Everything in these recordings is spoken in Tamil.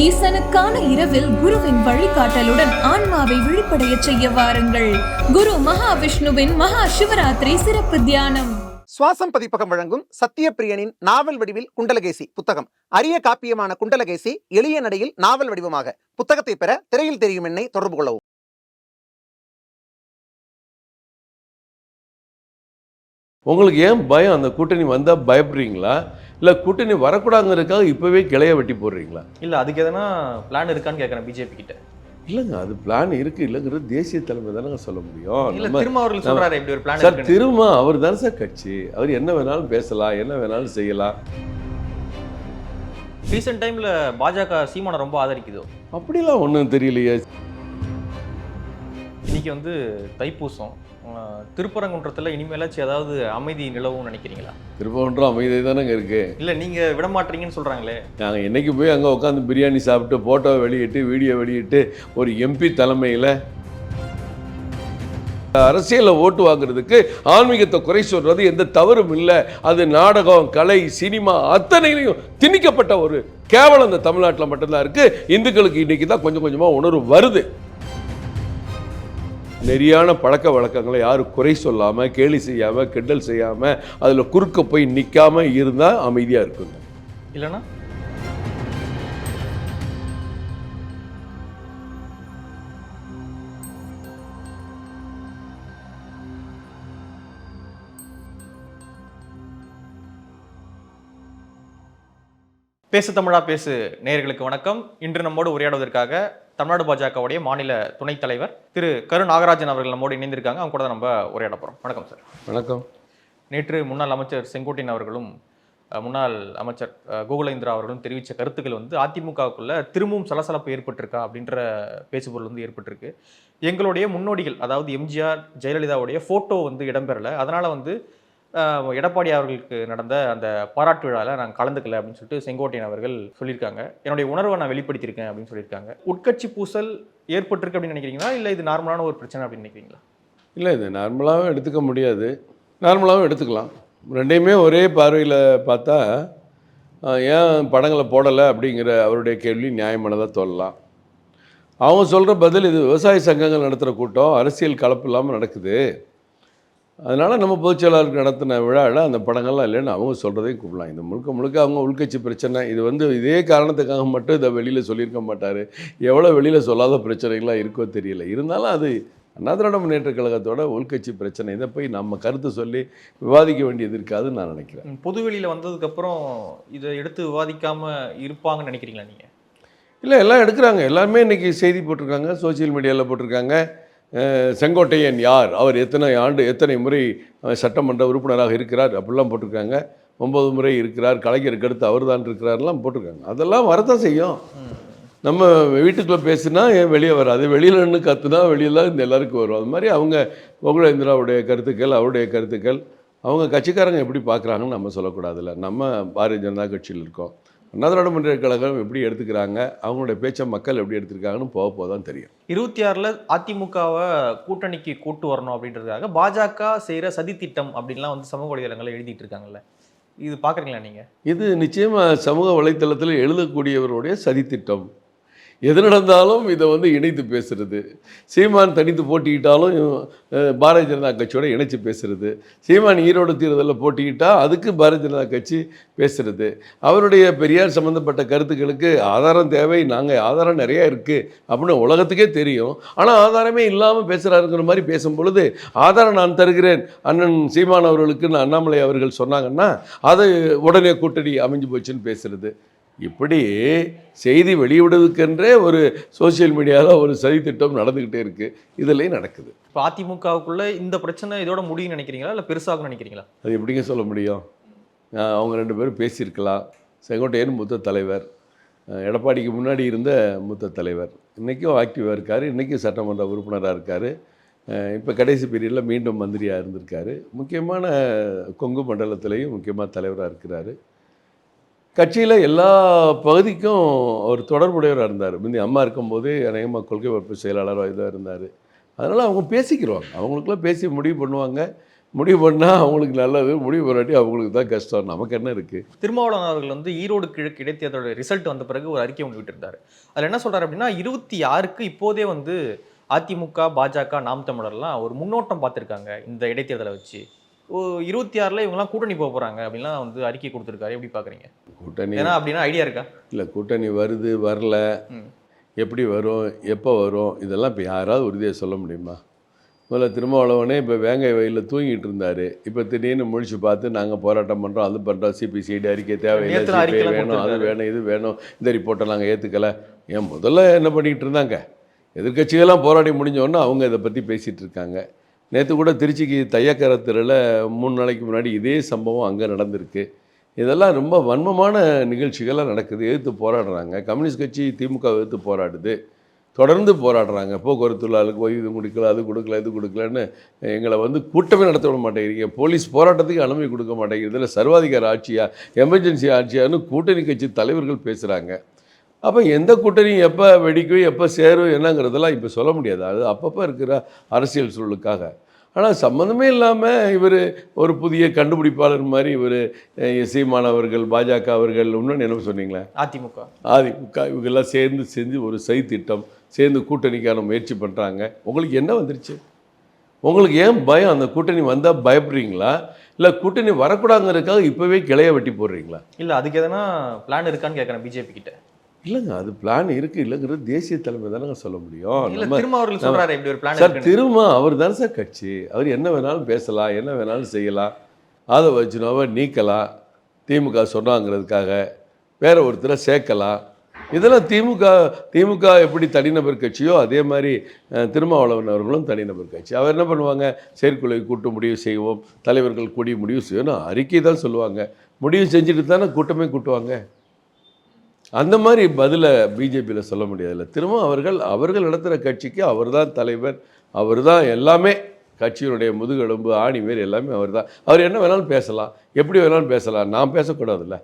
ஈசனுக்கான இரவில் குருவின் வழிகாட்டலுடன் ஆன்மாவை விழிப்படைய செய்ய வாருங்கள். குரு மகாவிஷ்ணுவின் மகா சிவராத்திரி சிறப்பு தியானம். சுவாசம் பதிப்பகம் வழங்கும் சத்தியப்பிரியனின் நாவல் வடிவில் குண்டலகேசி புத்தகம். அரிய காப்பியமான குண்டலகேசி எளிய நடையில் நாவல் வடிவமாக. புத்தகத்தை பெற திரையில் தெரியும் எண்ணை தொடர்பு கொள்ளவும். உங்களுக்கு ஏன் பயம்? அந்த கூட்டணி வந்தால் பயப்படுறீங்களா? இல்லை கூட்டணி வரக்கூடாதுங்கிறதுக்காக இப்போவே கிளைய வெட்டி போடுறீங்களா? இல்ல அதுக்கு எதனா பிளான் இருக்கான்னு கேட்கறேன் பிஜேபி கிட்ட. இல்லைங்க அது பிளான் இருக்குது இல்லைங்கிறது தேசிய தலைமை தானங்க சொல்ல முடியும். இல்ல நம்ம- திரும்ப அவர்கள் சொல்றாரு இப்படி ஒரு பிளான் சார் திரும்ப அவர் தானே சார் கட்சி. அவர் என்ன வேணாலும் பேசலாம் என்ன வேணாலும் செய்யலாம். ரீசெண்ட் டைம்ல பாஜக சீமானை ரொம்ப ஆதரிக்குதோ? அப்படிலாம் ஒன்றும் தெரியலையே. இன்னைக்கு வந்து தைப்பூசம். திருப்பரங்குன்றத்துல இனிமேலாச்சும் ஏதாவது அமைதி நிலவும் நினைக்கிறீங்களா? திருப்பவன்றம் அமைதி தானங்க இருக்குது இல்ல நீங்க விட மாட்டீங்கன்னு சொல்றாங்களே. நாங்கள் என்னைக்கு போய் அங்கே உட்காந்து பிரியாணி சாப்பிட்டு ஃபோட்டோ வெளியிட்டு வீடியோ வெளியிட்டு ஒரு எம்பி தலைமையில் அரசியலில் ஓட்டு வாங்குறதுக்கு ஆன்மீகத்தை குறை சொல்றது எந்த தவறும் இல்லை. அது நாடகம் கலை சினிமா அத்தனையிலையும் திணிக்கப்பட்ட ஒரு கேவலம் இந்த தமிழ்நாட்டில் மட்டும்தான் இருக்கு. இந்துக்களுக்கு இன்னைக்கு தான் கொஞ்சம் கொஞ்சமாக உணர்வு வருது. நெறியான பழக்க வழக்கங்களை யாரும் குறை சொல்லாமல் கேலி செய்யாமல் கிண்டல் செய்யாமல் அதில் குறுக்க போய் நிற்காமல் இருந்தால் அமைதியாக இருக்குங்க. இல்லனா? பேசு தமிழா பேசு நேயர்களுக்கு வணக்கம். இன்று நம்மோடு உரையாடுவதற்காக தமிழ்நாடு பாஜகவுடைய மாநில துணைத் தலைவர் திரு கரு நாகராஜன் அவர்கள் நம்மோடு இணைந்திருக்காங்க. அவங்க கூட நம்ம உரையாட போறோம். வணக்கம் சார். வணக்கம். நேற்று முன்னாள் அமைச்சர் செங்கோட்டையன் அவர்களும் முன்னாள் அமைச்சர் கோகுலேந்திரா அவர்களும் தெரிவித்த கருத்துக்கள் வந்து அதிமுகவுக்குள்ள திரும்பவும் சலசலப்பு ஏற்பட்டிருக்கா அப்படின்ற பேசுபொருள் வந்து ஏற்பட்டிருக்கு. எங்களுடைய முன்னோடிகள் அதாவது எம்ஜிஆர் ஜெயலலிதாவுடைய ஃபோட்டோ வந்து இடம்பெறலை. அதனால வந்து எடப்பாடி அவர்களுக்கு நடந்த அந்த பாராட்டு விழாவில் நான் கலந்துக்கல அப்படின்னு சொல்லிட்டு செங்கோட்டையன் அவர்கள் சொல்லியிருக்காங்க. என்னுடைய உணர்வை நான் வெளிப்படுத்தியிருக்கேன் அப்படின்னு சொல்லியிருக்காங்க. உட்கட்சி பூசல் ஏற்பட்டிருக்கு அப்படின்னு நினைக்கிறீங்களா? இல்லை இது நார்மலான ஒரு பிரச்சனை அப்படின்னு நினைக்கிறீங்களா? இல்லை இது நார்மலாகவும் எடுத்துக்க முடியாது. நார்மலாகவும் எடுத்துக்கலாம். ரெண்டையுமே ஒரே பார்வையில் பார்த்தா ஏன் படங்களை போடலை அப்படிங்கிற அவருடைய கேள்வி நியாயமானதாக சொல்லலாம் அவங்க சொல்கிற பதில் இது விவசாய சங்கங்கள் நடத்துகிற கூட்டம் அரசியல் கலப்பு இல்லாமல் நடக்குது. அதனால் நம்ம பொதுச்செயலாளருக்கு நடத்தின விழாவில் அந்த படங்கள்லாம் இல்லைன்னு அவங்க சொல்கிறதையும் கூப்பிடலாம். இது முழுக்க முழுக்க அவங்க உள்கட்சி பிரச்சனை. இது வந்து இதே காரணத்துக்காக மட்டும் இதை வெளியில் சொல்லியிருக்க மாட்டார். எவ்வளோ வெளியில் சொல்லாத பிரச்சனைகள்லாம் இருக்கோ தெரியல. இருந்தாலும் அது அண்ணா திராவிட முன்னேற்ற கழகத்தோட உள்கட்சி பிரச்சனை. இதை போய் நம்ம கருத்து சொல்லி விவாதிக்க வேண்டியது இருக்காதுன்னு நான் நினைக்கிறேன். பொதுவெளியில வந்ததுக்கு அப்புறம் இதை எடுத்து விவாதிக்காம இருப்பாங்கன்னு நினைக்கிறீங்களா நீங்க? இல்லை எல்லாம் எடுக்கிறாங்க. எல்லாருமே இன்றைக்கி செய்தி போட்டிருக்காங்க சோஷியல் மீடியாவில் போட்டிருக்காங்க. செங்கோட்டையன் யார்? அவர் எத்தனை ஆண்டு எத்தனை முறை சட்டமன்ற உறுப்பினராக இருக்கிறார்? அப்படிலாம் போட்டிருக்காங்க. ஒம்பது முறை இருக்கிறார். கலைஞருக்கு அடுத்து அவர் தான் இருக்கிறார்லாம் போட்டிருக்காங்க. அதெல்லாம் வரத்தான் செய்யும். நம்ம வீட்டுக்குள்ளே பேசுனா ஏன் வெளியே வராது? வெளியில் நின்று கற்றுனா வெளியில் இந்த எல்லாருக்கும் வரும். அது மாதிரி அவங்க கோகுலேந்திராவுடைய கருத்துக்கள் அவருடைய கருத்துக்கள் அவங்க கட்சிக்காரங்க எப்படி பார்க்குறாங்கன்னு நம்ம சொல்லக்கூடாதுல்ல. நம்ம பாரதிய ஜனதா கட்சியில் இருக்கோம். அண்ணா திராவிட கழகம் எப்படி எடுத்துக்கிறாங்க? அவங்களுடைய பேச்சை மக்கள் எப்படி எடுத்துருக்காங்கன்னு போக போக தான் தெரியும். இருபத்தி ஆறுல அதிமுகவை கூட்டணிக்கு கூட்டு வரணும் அப்படின்றதுக்காக பாஜக செய்யற சதி திட்டம் அப்படின்லாம் வந்து சமூக வலைதளங்கள்ல எழுதிட்டு இருக்காங்கல்ல. இது பாக்குறீங்களா நீங்க? இது நிச்சயமாக சமூக வலைத்தளத்தில் எழுதக்கூடியவருடைய சதித்திட்டம் எது நடந்தாலும் இதை வந்து இணைத்து பேசுறது. சீமான் தனித்து போட்டிக்கிட்டாலும் பாரதிய ஜனதா கட்சியோட இணைச்சு பேசுறது. சீமான் ஈரோடு தீர்தலில் போட்டிக்கிட்டால் அதுக்கு பாரதிய ஜனதா கட்சி பேசுறது. அவருடைய பெரியார் சம்மந்தப்பட்ட கருத்துக்களுக்கு ஆதாரம் தேவை நாங்கள் ஆதாரம் நிறையா இருக்குது அப்படின்னு உலகத்துக்கே தெரியும். ஆனால் ஆதாரமே இல்லாமல் பேசுகிறாருங்கிற மாதிரி பேசும் பொழுது ஆதாரம் நான் தருகிறேன் அண்ணன் சீமான் அவர்களுக்கு அண்ணாமலை அவர்கள் சொன்னாங்கன்னா அது உடனே கூட்டணி அமைஞ்சு போச்சுன்னு பேசுறது. இப்படி செய்தி வெளியிடுவதற்கென்றே ஒரு சோஷியல் மீடியாவில் ஒரு சதித்திட்டம் நடந்துக்கிட்டே இருக்குது இதுலேயும் நடக்குது. இப்போ அதிமுகவுக்குள்ள இந்த பிரச்சனை இதோட முடியும்னு நினைக்கிறீங்களா? இல்ல பெருசாகும் நினைக்கிறீங்களா? அது எப்படிங்க சொல்ல முடியும்? அவங்க ரெண்டு பேரும் பேசியிருக்கலாம். செங்கோட்டையன் மூத்த தலைவர். எடப்பாடிக்கு முன்னாடி இருந்த மூத்த தலைவர். இன்றைக்கும் ஆக்டிவாக இருக்கார். இன்றைக்கும் சட்டமன்ற உறுப்பினராக இருக்கார். இப்போ கடைசி பீரியடில் மீண்டும் மந்திரியாக இருந்திருக்காரு. முக்கியமான கொங்கு மண்டலத்திலையும் முக்கியமாக தலைவராக இருக்கிறாரு. கட்சியில் எல்லா பகுதிக்கும் அவர் தொடர்புடையவராக இருந்தார். முந்தி அம்மா இருக்கும்போது அநேகமாக கொள்கை வகுப்பு செயலாளராக இதாக இருந்தார். அதனால் அவங்க பேசிக்கிடுவாங்க அவங்களுக்குலாம் பேசி முடிவு பண்ணுவாங்க. முடிவு பண்ணால் அவங்களுக்கு நல்லது. முடிவு பண்ணாட்டி அவங்களுக்கு தான் கஷ்டம். நமக்கு என்ன இருக்குது திருமாவளவன் அவர்கள் வந்து ஈரோடு கிழக்கு இடைத்தேர்தலோட ரிசல்ட் வந்த பிறகு ஒரு அறிக்கை ஒன்று விட்டுருந்தார். அதில் என்ன சொல்கிறார் அப்படின்னா இருபத்தி ஆறுக்கு இப்போதே வந்து அதிமுக பாஜக நாம் தமிழர்லாம் ஒரு முன்னோட்டம் பார்த்துருக்காங்க இந்த இடைத்தேர்தலை வச்சு. இருபத்தி ஆறில் இவங்கெல்லாம் கூட்டணி போக போகிறாங்க அப்படின்லாம் வந்து அறிக்கை கொடுத்துருக்காரு. எப்படி பார்க்குறீங்க? கூட்டணி ஏன்னா அப்படின்னா ஐடியா இருக்கா? இல்லை கூட்டணி வருது வரல. எப்படி வரும் எப்போ வரும் இதெல்லாம் இப்போ யாராவது உறுதியாக சொல்ல முடியுமா? முதல்ல திருமாவளவனே இப்போ வேங்கை வயலில் தூங்கிட்டு இருந்தார். இப்போ திடீர்னு முழிச்சு பார்த்து நாங்கள் போராட்டம் பண்ணுறோம் அது பண்ணுறோம் சிபிசிஐடி அறிக்கை தேவையில்லை சிபிஐ வேணும் அது. வேணும் இது வேணும் இந்த ரிப்போர்ட்டை நாங்கள் ஏற்றுக்கல ஏன் முதல்ல என்ன பண்ணிக்கிட்டு இருந்தாங்க? எதிர்க்கட்சிகள்லாம் போராடி முடிஞ்ச உடனே அவங்க இதை பற்றி பேசிகிட்டு இருக்காங்க. நேற்று கூட திருச்சிக்கு தையக்கரத்தில் மூணு நாளைக்கு முன்னாடி இதே சம்பவம் அங்கே நடந்திருக்கு. இதெல்லாம் ரொம்ப வன்மமான நிகழ்ச்சிகள்லாம் நடக்குது. எதிர்த்து போராடுறாங்க. கம்யூனிஸ்ட் கட்சி திமுக எதிர்த்து போராடுது. தொடர்ந்து போராடுறாங்க. போக்குவரத்து தொழிலாளருக்கு ஓய்வு இது கொடுக்கல அது கொடுக்கல இது கொடுக்கலன்னு எங்களை வந்து கூட்டமே நடத்த விட மாட்டேங்கிறீங்க. போலீஸ் போராட்டத்துக்கு அனுமதி கொடுக்க மாட்டேங்கிறது இல்லை சர்வாதிகார ஆட்சியாக எமர்ஜென்சி ஆட்சியான்னு கூட்டணி கட்சி தலைவர்கள் பேசுகிறாங்க அப்போ எந்த கூட்டணி எப்போ வெடிக்கும் எப்போ சேரும் என்னங்கிறதெல்லாம் இப்போ சொல்ல முடியாது. அது அப்பப்போ இருக்கிற அரசியல் சூழலுக்காக. ஆனால் சம்மந்தமே இல்லாமல் இவர் ஒரு புதிய கண்டுபிடிப்பாளர் மாதிரி இவர் சீமான் அவர்கள் பாஜக அவர்கள் இன்னொன்று என்ன சொன்னீங்களே? அதிமுக. அதிமுக இவங்கெல்லாம் சேர்ந்து செஞ்சு ஒரு செய் திட்டம் சேர்ந்து கூட்டணிக்கான முயற்சி பண்ணுறாங்க உங்களுக்கு என்ன வந்துருச்சு? உங்களுக்கு ஏன் பயம்? அந்த கூட்டணி வந்தால் பயப்படுறீங்களா? இல்லை கூட்டணி வரக்கூடாதுங்கிறதுக்காக இப்போவே கிளைய வெட்டி போடுறீங்களா? இல்ல அதுக்கு எதனா பிளான் இருக்கான்னு கேட்குறேன் பிஜேபி கிட்ட. இல்லைங்க அது பிளான் இருக்குது இல்லைங்கிறது தேசிய தலைமை தானங்க சொல்ல முடியும். சொல்றாரு இப்படி ஒரு பிளான் சார் திரும்ப அவர் தானே சார் கட்சி. அவர் என்ன வேணாலும் பேசலாம் என்ன வேணாலும் செய்யலாம் அதை வச்சுனாவை நீக்கலாம். திமுக சொன்னாங்கிறதுக்காக வேற ஒருத்தரை சேர்க்கலாம். இதெல்லாம் திமுக திமுக எப்படி தனிநபர் கட்சியோ அதே மாதிரி திருமாவளவன் அவர்களும் தனிநபர் கட்சி. அவர் என்ன பண்ணுவாங்க? செயற்குழு கூட்டு முடிவு செய்வோம் தலைவர்கள் கூடி முடிவு செய்யணும் அறிக்கை தான் சொல்லுவாங்க. முடிவு செஞ்சுட்டு தானே கூட்டமே கூட்டுவாங்க. அந்த மாதிரி பதிலை பிஜேபியில் சொல்ல முடியாதுல்ல. திரும்ப அவர்கள் அவர்கள் நடத்துகிற கட்சிக்கு அவர்தான் தலைவர் அவர் தான் எல்லாமே கட்சியினுடைய முதுகெலும்பு ஆணி வேர் எல்லாமே அவர்தான். அவர் என்ன வேணாலும் பேசலாம். எப்படி வேணாலும் பேசலாம். நான் பேசக்கூடாதுல்ல.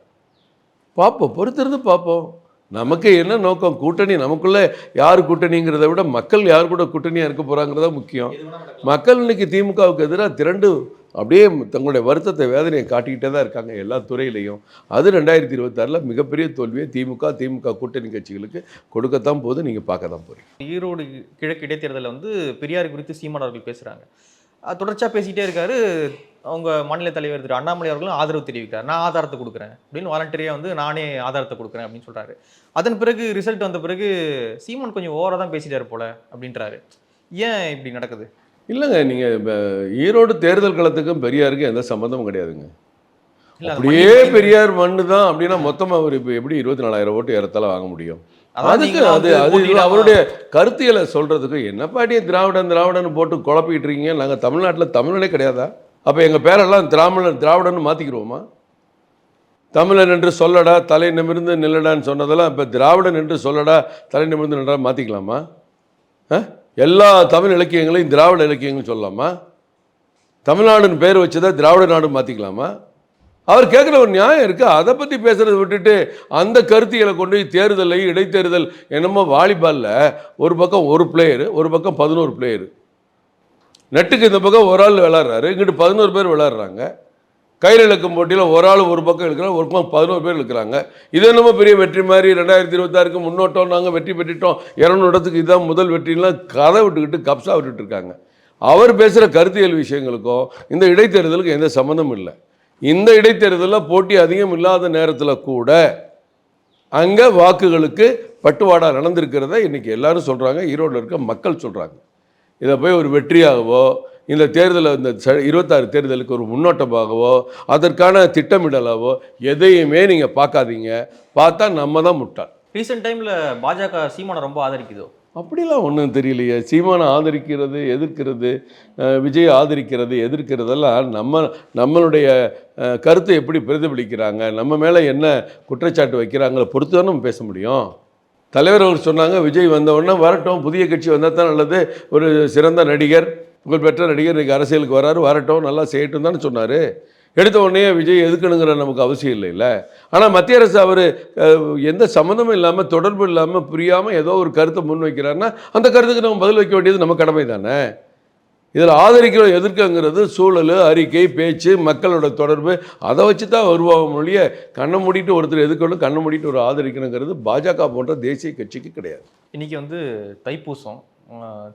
பார்ப்போம். பொறுத்திருந்து பார்ப்போம். நமக்கு என்ன நோக்கம்? கூட்டணி நமக்குள்ளே யார் கூட்டணிங்கிறத விட மக்கள் யார் கூட கூட்டணியாக இருக்க போகிறாங்கிறதா முக்கியம். மக்கள் இன்னைக்கு திமுகவுக்கு எதிராக திரண்டு அப்படியே தங்களுடைய வருத்தத்தை வேதனையை காட்டிக்கிட்டே தான் இருக்காங்க எல்லா துறையிலையும். அது ரெண்டாயிரத்தி இருபத்தாறில் மிகப்பெரிய தோல்வியை திமுக திமுக கூட்டணி கட்சிகளுக்கு கொடுக்கத்தான் போது நீங்கள் பார்க்க தான் போகிறீங்க ஈரோடு கிழக்கு இடைத்தேர்தலில் வந்து பெரியார் குறித்து சீமான் அவர்கள் தொடர்ச்சியாக அஹ் இருக்காரு. அவங்க மாநில தலைவர் திரு அண்ணாமலை அவர்களும் ஆதரவு தெரிவிக்கிறார். நான் ஆதாரத்தை கொடுக்குறேன் அப்படின்னு வாலண்டரியாக வந்து நானே ஆதாரத்தை கொடுக்குறேன் அப்படின்னு சொல்கிறாரு அதன் பிறகு ரிசல்ட் வந்த பிறகு சீமான் கொஞ்சம் ஓவராக தான் பேசிட்டார் போல அப்படின்றாரு. ஏன் இப்படி நடக்குது? இல்லைங்க நீங்கள் ஈரோடு தேர்தல் களத்துக்கும் பெரியாருக்கும் எந்த சம்மந்தமும் கிடையாதுங்க. அப்படியே பெரியார் மண்ணு தான் அப்படின்னா மொத்தமாக அவர் இப்போ எப்படி இருபத்தி நாலாயிரம் ஓட்டு ஏறத்தால வாங்க முடியும்? அதுக்கு அது அது அவருடைய கருத்தியலை சொல்றதுக்கு என்ன பாட்டியே திராவிடன் திராவிடன் போட்டு குழப்பிக்கிட்டு இருக்கீங்க? நாங்கள் தமிழ்நாட்டில் தமிழனே கிடையாதா? அப்போ எங்கள் பேரெல்லாம் திராவிடன் திராவிடன்னு மாற்றிக்கிடுவோமா தமிழன் என்று சொல்லடா தலை நிமிர்ந்து நில்லடான்னு சொன்னதெல்லாம் இப்போ திராவிடன் என்று சொல்லடா தலை நிமிர்ந்து நில்லடா மாற்றிக்கலாமா ஆ? எல்லா தமிழ் இலக்கியங்களையும் திராவிட இலக்கியங்கள்னு சொல்லலாமா? தமிழ்நாடுன்னு பேர் வச்சதா திராவிட நாடு மாற்றிக்கலாமா அவர் கேட்குற ஒரு நியாயம் இருக்குது அதை பற்றி பேசுகிறத விட்டுட்டு அந்த கருத்தியலை கொண்டு போய் தேர்தலை இடைத்தேர்தல் என்னமோ வாலிபாலில். ஒரு பக்கம் ஒரு பிளேயரு ஒரு பக்கம் பதினோரு பிளேயரு நெட்டுக்கு இந்த பக்கம் ஒரு ஆள் விளாட்றாரு இங்கிட்டு பதினோரு பேர் விளாட்றாங்க கயிறு இழுக்கும் போட்டியில் ஒரு ஆள் ஒரு பக்கம் இழுக்கிறாங்க ஒரு பக்கம் பதினோரு பேர் இழுக்கிறாங்க. இது என்னமோ பெரிய வெற்றி மாதிரி ரெண்டாயிரத்தி இருபத்தாறுக்கு முன்னோட்டம் நாங்கள் வெற்றி பெற்றுட்டோம். இரநூறு இடத்துக்கு இதுதான் முதல் வெற்றிலாம் கதை விட்டுக்கிட்டு கப்ஸா விட்டுட்டு இருக்காங்க. அவர் பேசுகிற கருத்தியல் விஷயங்களுக்கும் இந்த இடைத்தேர்தலுக்கும் எந்த சம்மந்தமும் இல்லை. இந்த இடைத்தேர்தலில் போட்டி அதிகம் இல்லாத நேரத்தில் கூட அங்கே வாக்குகளுக்கு பட்டுவாடா நடந்திருக்கிறத இன்றைக்கி எல்லாரும் சொல்கிறாங்க ஈரோட்டில் இருக்க மக்கள் சொல்கிறாங்க இதை போய் ஒரு வெற்றியாகவோ இந்த தேர்தலை இந்த ச- இருபத்தாறு தேர்தலுக்கு ஒரு முன்னோட்டமாகவோ அதற்கான திட்டமிடலாவோ எதையுமே நீங்கள் பார்க்காதீங்க. பார்த்தா நம்ம தான் முட்டாள். ரீசெண்ட் டைம்ல பாஜக சீமானை ரொம்ப ஆதரிக்குதோ? அப்படிலாம் ஒன்றும் தெரியலையே. சீமானை ஆதரிக்கிறது எதிர்க்கிறது விஜய் ஆதரிக்கிறது எதிர்க்கிறதெல்லாம் நம்ம நம்மளுடைய கருத்தை எப்படி பிரதிபலிக்கிறாங்க? நம்ம மேலே என்ன குற்றச்சாட்டு வைக்கிறாங்கள பொறுத்து தான் நம்ம பேச முடியும். தலைவர் அவர் சொன்னாங்க விஜய் வந்த உடனே வரட்டும் புதிய கட்சி வந்தால் தான் நல்லது. ஒரு சிறந்த நடிகர். புகழ்பெற்ற நடிகர் இன்றைக்கி அரசியலுக்கு வராரு வரட்டும் நல்லா செய்யட்டும் தானே சொன்னார். எடுத்த உடனே விஜய் எதுக்கணுங்கிற நமக்கு அவசியம் இல்லைல்ல ஆனால் மத்திய அரசு அவர் எந்த சம்மந்தமும் இல்லாமல் தொடர்பு இல்லாமல் புரியாமல் ஏதோ ஒரு கருத்தை முன் வைக்கிறாருன்னா அந்த கருத்துக்கு நம்ம பதில் வைக்க வேண்டியது நம்ம கடமை தானே. இதில் ஆதரிக்கிறோம் எதிர்க்கங்கிறது சூழல் அறிக்கை பேச்சு மக்களோட தொடர்பு அதை வச்சு தான் வருவாங்க மொழிய கண்ணை மூடிட்டு ஒருத்தர் எதிர்க்கணும் கண்ணை மூடிட்டு ஒரு ஆதரிக்கணுங்கிறது பாஜக போன்ற தேசிய கட்சிக்கு கிடையாது. இன்னைக்கு வந்து தைப்பூசம்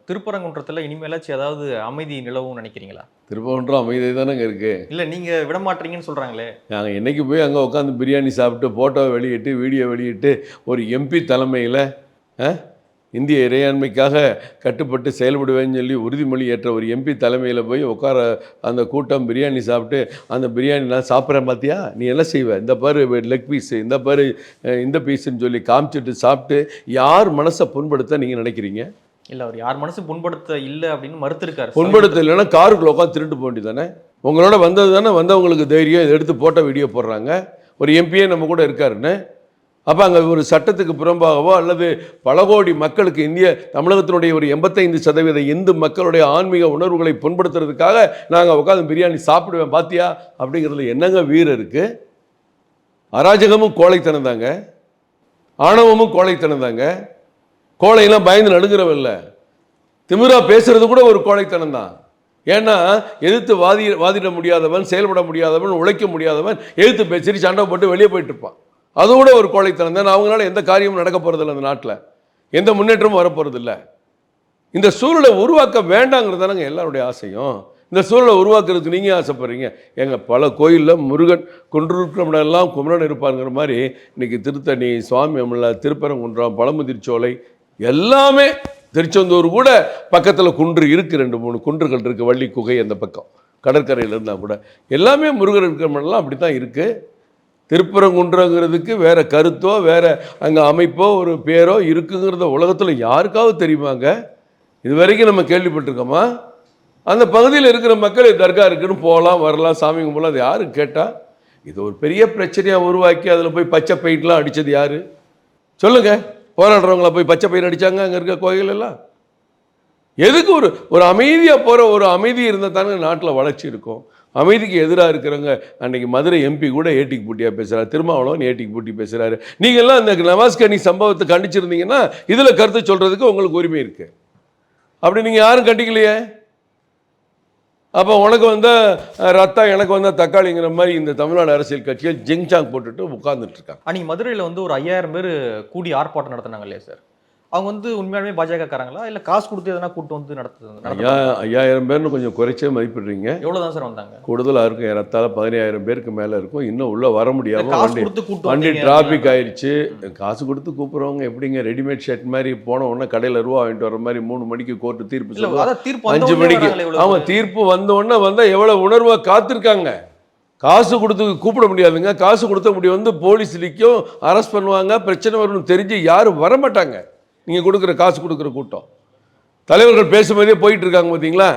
திருப்பரங்குன்றத்துல இனிமேலாச்சும் ஏதாவது அமைதி நிலவும் நினைக்கிறீங்களா? திருப்பவன்றம் அமைதி தானேங்க இருக்குது இல்ல நீங்க விட மாட்டீங்கன்னு சொல்றாங்களே. நாங்கள் என்னைக்கு போய் அங்கே உட்காந்து பிரியாணி சாப்பிட்டு ஃபோட்டோ வெளியிட்டு வீடியோ வெளியிட்டு ஒரு எம்பி தலைமையில் இந்திய இறையாண்மைக்காக கட்டுப்பட்டு செயல்படுவேன்னு சொல்லி உறுதிமொழி ஏற்ற ஒரு எம்பி தலைமையில் போய் உட்கார அந்த கூட்டம் பிரியாணி சாப்பிட்டு அந்த பிரியாணி நான் சாப்பிட்றேன் பார்த்தியா நீ என்ன செய்வ? இந்த பாரு லெக் பீஸு இந்த பாரு இந்த பீஸுன்னு சொல்லி காமிச்சிட்டு சாப்பிட்டு யார் மனசை புண்படுத்த நீங்கள் நினைக்கிறீங்க? இல்ல அவர் யார் மனசு புண்படுத்த இல்ல அப்படின்னு மறுத்திருக்காரு. புண்படுத்த இல்லைன்னா காருக்குள்ள உட்காந்து திருட்டு போக வேண்டியதானே உங்களோட வந்தது தானே? வந்தவங்களுக்கு தைரியம் இதை எடுத்து போட்ட வீடியோ போடுறாங்க. ஒரு எம்பியே நம்ம கூட இருக்காருன்னு. அப்போ அங்கே ஒரு சட்டத்துக்கு புறம்பாகவோ அல்லது பல கோடி மக்களுக்கு இந்திய தமிழகத்தினுடைய ஒரு எண்பத்தைந்து சதவீத இந்து மக்களுடைய ஆன்மீக உணர்வுகளை புண்படுத்துறதுக்காக நாங்கள் உட்காந்து பிரியாணி சாப்பிடுவேன் பாத்தியா? அப்படிங்கிறதுல என்னங்க வீரம் இருக்கு? அராஜகமும் கோழைத்தனம் தாங்க ஆணவமும் கோழைத்தனம் தாங்க கோழையெல்லாம் பயந்து நடுங்கிறவல்ல திமிரா பேசுறது கூட ஒரு கோழைத்தனம் தான். ஏன்னா எதிர்த்து வாதி வாதிட முடியாதவன் செயல்பட முடியாதவன் உழைக்க முடியாதவன் எதிர்த்து பேசி சண்டை போட்டு வெளியே போயிட்டு இருப்பான். அது கூட ஒரு கோழைத்தனம் தான். அவங்களால எந்த காரியமும் நடக்க போகிறதில்ல அந்த நாட்டில். எந்த முன்னேற்றமும் வரப்போகிறதில்ல இந்த சூழலை உருவாக்க வேண்டாங்கிறது தானங்க எல்லாருடைய ஆசையும். இந்த சூழலை உருவாக்குறதுக்கு நீங்கள் ஆசைப்படுறீங்க. எங்கள் பல கோயிலில் முருகன் குன்றிருக்கிறவனெல்லாம் குமரன் இருப்பாருங்கிற மாதிரி இன்றைக்கி திருத்தணி சுவாமி அமல திருப்பரங்குன்றம் பழமுதிர்ச்சோலை எல்லாமே திருச்செந்தூர் கூட பக்கத்தில் குன்று இருக்குது ரெண்டு மூணு குன்றுகள் இருக்குது வள்ளி குகை அந்த பக்கம். கடற்கரையில் இருந்தால் கூட. எல்லாமே முருகர் இருக்கிறவனெல்லாம் அப்படி தான் இருக்குது திருப்பரங்குன்றங்கிறதுக்கு வேறு கருத்தோ வேறு அங்கே அமைப்போ ஒரு பேரோ இருக்குங்கிறத உலகத்தில் யாருக்காவது தெரியுமாங்க? இது வரைக்கும் நம்ம கேள்விப்பட்டிருக்கோமா? அந்த பகுதியில் இருக்கிற மக்கள் தர்கா இருக்குன்னு போகலாம் வரலாம் சாமி கும்பலாம் அது யாரு கேட்டால் இது ஒரு பெரிய பிரச்சனையாக உருவாக்கி அதில் போய் பச்சை பெயிண்ட்லாம் அடித்தது யார்? சொல்லுங்கள் போராடுறவங்கள போய் பச்சை பயிர் அடிச்சாங்க அங்கே இருக்க கோயில் எல்லாம். எதுக்கு ஒரு ஒரு அமைதியாக போகிற ஒரு அமைதி இருந்தால் தானே நாட்டில் வளர்ச்சி இருக்கும். அமைதிக்கு எதிராக இருக்கிறவங்க அன்னைக்கு மதுரை எம்பி கூட ஏட்டிக்கு பூட்டியாக பேசுகிறார் திருமாவளவன் ஏட்டிக்கு பூட்டி பேசுகிறாரு நீங்கள்லாம் இந்த நவாஸ்கனி சம்பவத்தை கண்டிச்சிருந்தீங்கன்னா இதில் கருத்து சொல்கிறதுக்கு உங்களுக்கு உரிமை இருக்குது அப்படி நீங்கள் யாரும் கண்டிக்கலையே? அப்போ உனக்கு வந்த ரத்தம் எனக்கு வந்த தக்காளிங்கிற மாதிரி இந்த தமிழ்நாடு அரசியல் கட்சிகள் ஜிங்சாங் போட்டுட்டு உட்கார்ந்துட்டு இருக்காங்க. அன்னைக்கு மதுரையில் வந்து ஒரு ஐயாயிரம் பேர் கூடி ஆர்ப்பாட்டம் நடத்தினாங்க இல்லையா சார்? அவங்க வந்து உண்மையாலுமே பாஜக காரங்களா இல்ல காசு கொடுத்து எதனா கூட்டு வந்து நடத்து ஐயா ஐயாயிரம் பேர்னு கொஞ்சம் குறைச்சே மதிப்பிடுறீங்க. எவ்வளவுதான் சார் வந்தாங்க? கூடுதலாக இருக்கும். ஏறத்தாழ பதினாயிரம் பேருக்கு மேலே இருக்கும். இன்னும் உள்ளே வர முடியாமல் காசு வண்டி வண்டி டிராஃபிக் ஆயிடுச்சு காசு கொடுத்து கூப்பிட்றவங்க எப்படிங்க? ரெடிமேட் ஷர்ட் மாதிரி போன உடனே கடையில் ரூபா வாங்கிட்டு வர மாதிரி மூணு மணிக்கு கோர்ட்டு தீர்ப்பு தீர்ப்பு அஞ்சு மணிக்கு வராங்களே இவ்வளவு ஆமா பேரு. தீர்ப்பு வந்த உடனே வந்தா எவ்வளவு உணர்வா காத்திருக்காங்க. காசு கொடுத்து கூப்பிட முடியாதுங்க. காசு கொடுத்த முடியும் வந்து போலீஸ் நிற்கும் அரெஸ்ட் பண்ணுவாங்க. பிரச்சனை வரும்னு தெரிஞ்சு யாரும் வர நீங்கள் கொடுக்குற காசு கொடுக்குற கூட்டம். தலைவர்கள் பேசும்போதே போயிட்டு இருக்காங்க பார்த்தீங்களா?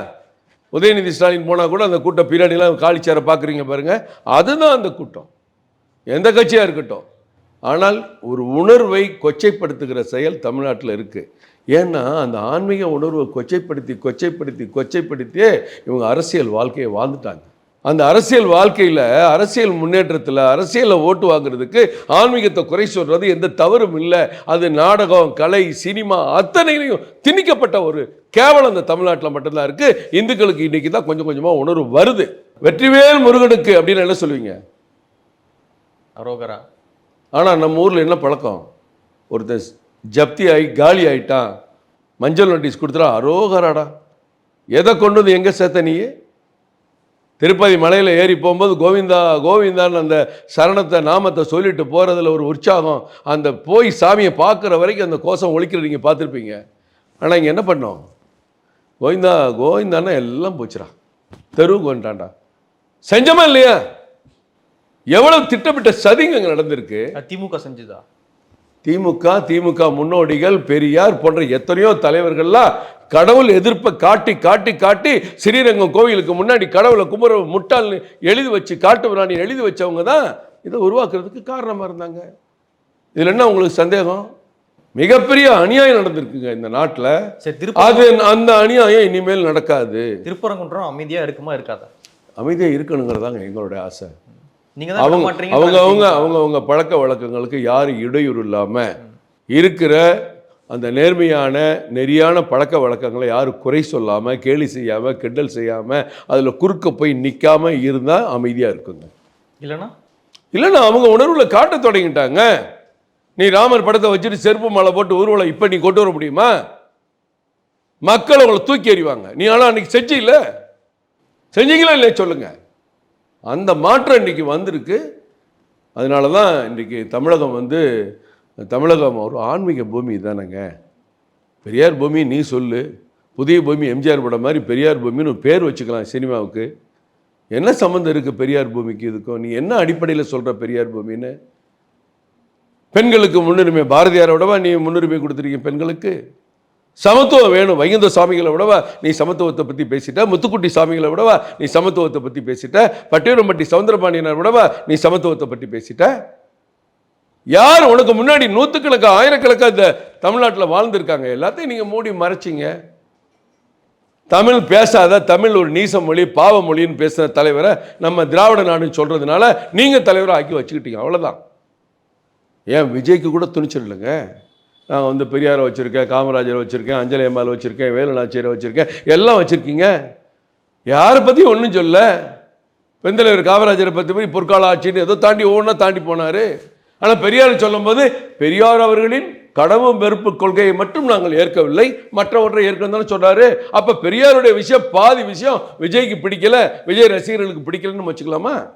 உதயநிதி ஸ்டாலின் போனால் கூட அந்த கூட்டம் பின்னாடிலாம் காலிச்சேரை பார்க்குறீங்க பாருங்கள் அதுதான் அந்த கூட்டம். எந்த கட்சியாக இருக்கட்டும். ஆனால் ஒரு உணர்வை கொச்சைப்படுத்துகிற செயல் தமிழ்நாட்டில் இருக்குது ஏன்னா அந்த ஆன்மீக உணர்வை கொச்சைப்படுத்தி கொச்சைப்படுத்தி கொச்சைப்படுத்தியே இவங்க அரசியல் வாழ்க்கையை வாழ்ந்துட்டாங்க. அந்த அரசியல் வாழ்க்கையில் அரசியல் முன்னேற்றத்தில் அரசியலில் ஓட்டு வாங்குறதுக்கு ஆன்மீகத்தை குறை சொல்றது எந்த தவறும் இல்லை. அது நாடகம் கலை சினிமா அத்தனையிலையும் திணிக்கப்பட்ட ஒரு கேவலம் இந்த தமிழ்நாட்டில் மட்டும்தான் இருக்கு. இந்துக்களுக்கு இன்னைக்கு தான் கொஞ்சம் கொஞ்சமாக உணர்வு வருது. வெற்றிவேல் முருகனுக்கு அப்படின்னு என்ன சொல்லுவீங்க? அரோகரா. ஆனால் நம்ம ஊரில் என்ன பழக்கம்? ஒருத்தன் ஜப்தி ஆகி காலி ஆயிட்டான். மஞ்சள் நோட்டீஸ் கொடுத்துட்டா அரோகராடா எதை கொண்டு வந்து எங்கே சேர்த்த நீ? திருப்பதி மலையில் ஏறி போகும்போது கோவிந்தா கோவிந்தான்னு அந்த சரணத்தை நாமத்தை சொல்லிட்டு போகிறதுல ஒரு உற்சாகம். அந்த போய் சாமியை பார்க்குற வரைக்கும் அந்த கோஷம் ஒழிக்கிற நீங்கள் பார்த்துருப்பீங்க. ஆனால் இங்கே என்ன பண்ணோம்? கோவிந்தா கோவிந்தான்னா எல்லாம் போச்சுடா. தெருவுக்கு வந்துட்டான்டா செஞ்சோமா இல்லையா? எவ்வளவு திட்டமிட்ட சதிங்க அங்கே நடந்திருக்கு. திமுக செஞ்சுதா? திமுக திமுக முன்னோடிகள் பெரியார் போன்ற எத்தனையோ தலைவர்கள்லாம் கடவுள் எதிர்ப்பை காட்டி காட்டி காட்டி ஸ்ரீரங்கம் கோவிலுக்கு முன்னாடி கடவுளை கும்புற முட்டாள்னு எழுதி வச்சு காட்டு பிராணி எழுதி வச்சவங்க தான் இதை உருவாக்குறதுக்கு காரணமாக இருந்தாங்க. இதில் என்ன உங்களுக்கு சந்தேகம்? மிகப்பெரிய அநியாயம் நடந்திருக்குங்க இந்த நாட்டில். சரி அது அந்த அநியாயம் இனிமேல் நடக்காது. திருப்பரங்குன்றம் அமைதியா இருக்குமா இருக்காதா? அமைதியாக இருக்கணுங்கிறதாங்க எங்களுடைய ஆசை. நீங்க தான் விட அவங்க அவங்க அவங்க. அவங்க அவங்க பழக்க வழக்கங்களுக்கு யாரும் இடையூறு இல்லாமல் இருக்கிற அந்த நேர்மையான நெறியான பழக்க வழக்கங்களை யாரும் குறை சொல்லாமல் கேலி செய்யாமல் கிண்டல் செய்யாமல் அதில் குறுக்க போய் நிற்காம இருந்தால் அமைதியாக இருக்குங்க. இல்லைன்னா இல்லைன்னா அவங்க உணர்வில் காட்ட தொடங்கிட்டாங்க. நீ ராமர் படத்தை வச்சுட்டு செருப்பு மாலை போட்டு ஊர்வலம் இப்போ நீ கொண்டு வர முடியுமா? மக்கள் உங்களை தூக்கி எறிவாங்க. நீ ஆனால் அன்னைக்கு செஞ்சில்ல செஞ்சீங்களா இல்லையா சொல்லுங்க. அந்த மாற்றம் இன்னைக்கு வந்திருக்கு. அதனால தான் இன்றைக்கி தமிழகம் வந்து தமிழகம் ஒரு ஆன்மீக பூமி தானேங்க பெரியார் பூமி நீ சொல்லு. புதிய பூமி எம்ஜிஆர் படம் மாதிரி பெரியார் பூமின்னு பேர் வச்சுக்கலாம் சினிமாவுக்கு. என்ன சம்மந்தம் இருக்குது பெரியார் பூமிக்கு இதுக்கும்? நீ என்ன அடிப்படையில் சொல்கிற பெரியார் பூமின்னு? பெண்களுக்கு முன்னுரிமை பாரதியாரை விடவா நீ முன்னுரிமை கொடுத்துருக்கீங்க பெண்களுக்கு? சமத்துவம் வேணும் வைகுந்த சாமிகளை விடவா நீ சமத்துவத்தை பற்றி பேசிட்ட? முத்துக்குட்டி சாமிகளை விடவா நீ சமத்துவத்தை பற்றி பேசிட்ட? பட்டியரம்பட்டி சவுந்தரபாண்டியனர் விடவா நீ சமத்துவத்தை பற்றி பேசிட்ட? யார் உனக்கு முன்னாடி நூற்றுக்கணக்காக ஆயிரக்கணக்காக இந்த தமிழ்நாட்டில் வாழ்ந்துருக்காங்க? எல்லாத்தையும் நீங்கள் மூடி மறைச்சிங்க. தமிழ் பேசாத தமிழ் ஒரு நீச மொழி பாவ மொழின்னு பேசுகிற தலைவரை நம்ம திராவிட நாடுன்னு சொல்கிறதுனால நீங்கள் தலைவரை ஆக்கி வச்சுக்கிட்டீங்க. அவ்வளோதான் ஏன் விஜய்க்கு கூட துணிச்சல் இல்லைங்க நான் வந்து பெரியாரை வச்சுருக்கேன் காமராஜரை வச்சுருக்கேன் அஞ்சலி அம்மாள் வச்சுருக்கேன் வேலுநாச்சியரை வச்சுருக்கேன். எல்லாம் வச்சுருக்கீங்க. யாரை பற்றியும் ஒன்றும் சொல்ல. பெருந்தலைவர் காமராஜரை பற்றி போய் பொற்கால ஆட்சின்னு ஏதோ தாண்டி ஒவ்வொன்றா தாண்டி போனார். ஆனால் பெரியார் சொல்லும்போது பெரியார் அவர்களின் கடவு வெறுப்பு கொள்கையை மட்டும் நாங்கள் ஏற்கவில்லை. மற்றவற்றை ஏற்கனவே தானே அப்போ பெரியாருடைய விஷயம் பாதி விஷயம் விஜய்க்கு பிடிக்கல. விஜய் ரசிகர்களுக்கு பிடிக்கலன்னு வச்சுக்கலாமா?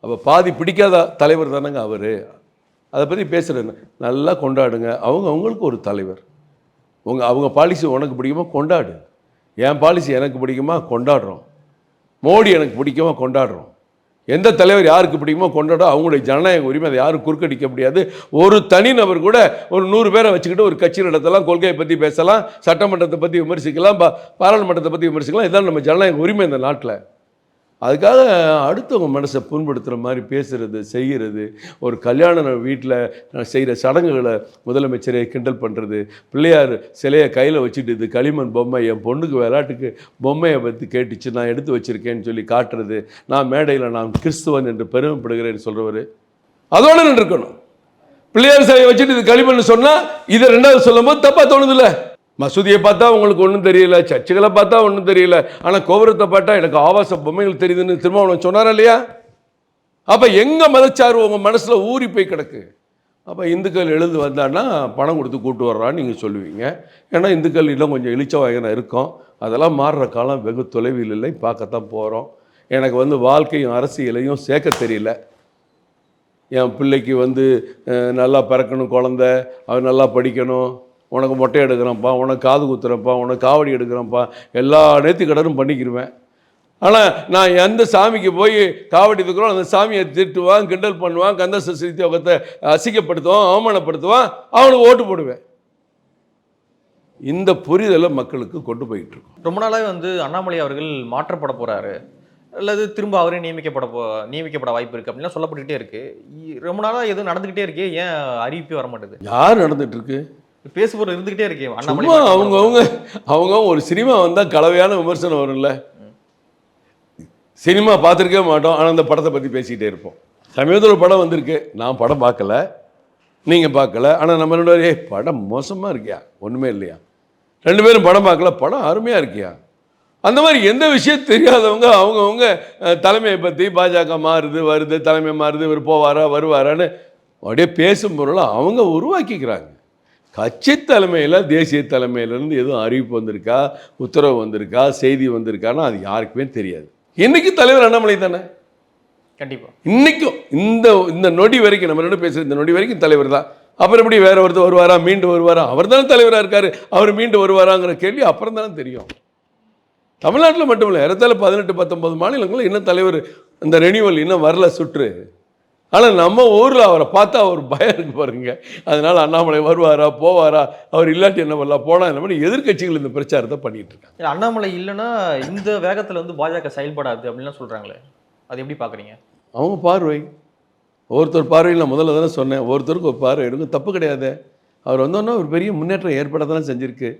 அப்போ பாதி பிடிக்காத தலைவர் தானேங்க அவர். அதை பற்றி பேசுகிறேன் நல்லா கொண்டாடுங்க. அவங்க அவங்களுக்கு ஒரு தலைவர். உங்கள் அவங்க பாலிசி உனக்கு பிடிக்குமா? கொண்டாடு. என் பாலிசி எனக்கு பிடிக்குமா? கொண்டாடுறோம். மோடி எனக்கு பிடிக்குமா? கொண்டாடுறோம். எந்த தலைவர் யாருக்கு பிடிக்குமோ கொண்டாடோ அவங்களுடைய ஜனநாயக உரிமை அதை யாரும் குறுக்கடிக்க முடியாது. ஒரு தனிநபர் கூட ஒரு நூறு பேரை வச்சுக்கிட்டு ஒரு கட்சி நடத்தலாம் கொள்கையை பற்றி பேசலாம் சட்டமன்றத்தை பற்றி விமர்சிக்கலாம் பாராளுமன்றத்தை பற்றி விமர்சிக்கலாம். இதான் நம்ம ஜனநாயக உரிமை இந்த நாட்டில். அதுக்காக அடுத்தவங்க மனசை புண்படுத்துகிற மாதிரி பேசுகிறது செய்கிறது ஒரு கல்யாண வீட்டில் செய்கிற சடங்குகளை முதலமைச்சரை கிண்டல் பண்ணுறது பிள்ளையார் சிலையை கையில் வச்சுட்டு இது களிமண் பொம்மை என் பொண்ணுக்கு விளையாட்டுக்கு பொம்மையை பற்றி கேட்டுச்சு நான் எடுத்து வச்சிருக்கேன்னு சொல்லி காட்டுறது நான் மேடையில் நான் கிறிஸ்துவன் என்று பெருமைப்படுகிறேன்னு சொல்கிறவர் அதோடு நின்றுக்கணும். பிள்ளையார் சிலையை வச்சுட்டு இது களிமண் சொன்னால் இதை ரெண்டாவது சொல்லும்போது தப்பாக தோணுதில்லை. மசூதியை பார்த்தா உங்களுக்கு ஒன்றும் தெரியல சர்ச்சுகளை பார்த்தா ஒன்றும் தெரியல. ஆனால் கோபுரத்தை பார்த்தா எனக்கு ஆவாச பொம்மைகள் தெரியுதுன்னு திருமாவளவன் சொன்னாரா இல்லையா? அப்போ எங்கே மதச்சார்பு உங்கள் மனசில் ஊறி போய் கிடக்கு? அப்போ இந்துக்கள் எழுந்து வந்தான்னா பணம் கொடுத்து கூட்டு வர்றான்னு நீங்கள் சொல்லுவீங்க. ஏன்னா இந்துக்கள் இன்னும் கொஞ்சம் இழிச்ச வகையான இருக்கும். அதெல்லாம் மாறுற காலம் வெகு தொலைவில் இல்லை. பார்க்கத்தான் போகிறோம் எனக்கு வந்து வாழ்க்கையும் அரசியலையும் சேர்க்க தெரியல. என் பிள்ளைக்கு வந்து நல்லா பிறக்கணும் குழந்த. அவன் நல்லா படிக்கணும். உனக்கு மொட்டை எடுக்கிறேன்ப்பா உனக்கு காது குத்துறேன்ப்பா உனக்கு காவடி எடுக்கிறேன்ப்பா எல்லா நேர்த்தி கடனும் பண்ணிக்கிருவேன். ஆனால் நான் எந்த சாமிக்கு போய் காவடி தூக்குறோம் அந்த சாமியை திட்டுவான் கிண்டல் பண்ணுவான் கந்த சஷ்டி யோகத்தை அசிங்கப்படுத்துவான் அவமானப்படுத்துவான் அவனுக்கு ஓட்டு போடுவேன். இந்த புரிதலை மக்களுக்கு கொண்டு போயிட்டு இருக்கோம் ரொம்ப நாளாவே வந்து அண்ணாமலை அவர்கள் மாற்றப்பட போறாரு. அல்லது திரும்ப அவரே நியமிக்கப்பட போ நியமிக்கப்பட வாய்ப்பு இருக்கு அப்படின்லாம் சொல்லப்பட்டுக்கிட்டே இருக்கு. இ- ரொம்ப நாளா எதுவும் நடந்துகிட்டே இருக்கே ஏன் அறிவிப்பே வர மாட்டேது யார் நடந்துட்டு இருக்கு? பேசுபொருள் இருந்துகிட்டே இருக்கே அண்ணாமலை மாற்றப்பட அவங்கவுங்க அவங்க ஒரு சினிமா வந்தால் கலவையான விமர்சனம் வரும்ல. சினிமா பார்த்துருக்கவே மாட்டோம். ஆனால் அந்த படத்தை பற்றி பேசிக்கிட்டே இருப்போம். சமீபத்தில் ஒரு படம் வந்திருக்கு. நான் படம் பார்க்கல. நீங்கள் பார்க்கல. ஆனால் நம்ம ரெண்டு பேரும், ஏய் படம் மோசமாக இருக்கியா? ஒன்றுமே இல்லையா? ரெண்டு பேரும் படம் பார்க்கல. படம் அருமையாக இருக்கியா? அந்த மாதிரி எந்த விஷயம் தெரியாதவங்க அவங்கவுங்க தலைமையை பற்றி பாஜக மாறுது வருது தலைமை மாறுது இவர் போவாரா வருவாரான்னு அப்படியே பேசும் பொருளை அவங்க உருவாக்கிக்கிறாங்க. கட்சி தலைமையில் தேசிய தலைமையிலேருந்து எதுவும் அறிவிப்பு வந்திருக்கா உத்தரவு வந்திருக்கா செய்தி வந்திருக்கான்னா அது யாருக்குமே தெரியாது. இன்னைக்கு தலைவர் அண்ணாமலை தானே? கண்டிப்பா. இன்னைக்கும் இந்த இந்த நொடி வரைக்கும் நம்ம ரெண்டு பேசுகிற இந்த நொடி வரைக்கும் தலைவர் தான். அப்புறம் எப்படி வேற ஒருத்தர் வருவாரா மீண்டு வருவாரா? அவர் தானே தலைவராக இருக்காரு. அவர் மீண்டு வருவாராங்கிற கேள்வி அப்புறம் தானே தெரியும். தமிழ்நாட்டில் மட்டும் இல்லை இடத்துல பதினெட்டு பத்தொன்பது மாநிலங்களும் இன்னும் தலைவர் இந்த ரெனியூவல் இன்னும் வரல சுற்று. ஆனால் நம்ம ஊரில் அவரை பார்த்தா ஒரு பயம் இருக்கு பாருங்க. அதனால அண்ணாமலை வருவாரா போவாரா? அவர் இல்லாட்டி என்ன பண்ணலாம்? போனா என்ன பண்ணி எதிர்க்கட்சிகள் இந்த பிரச்சாரத்தை பண்ணிட்டு இருக்காங்க. அண்ணாமலை இல்லைன்னா இந்த வேகத்துல வந்து பாஜக செயல்படாது அப்படின்லாம் சொல்றாங்களே. அது எப்படி பாக்குறீங்க? அவங்க பார்வை. ஒவ்வொருத்தர் பார்வையில் நான் முதல்ல தானே சொன்னேன். ஒவ்வொருத்தருக்கு ஒரு பார்வை எடுக்கும். தப்பு கிடையாது. அவர் வந்தோன்னா ஒரு பெரிய முன்னேற்றம் ஏற்பட தானே செஞ்சிருக்கு.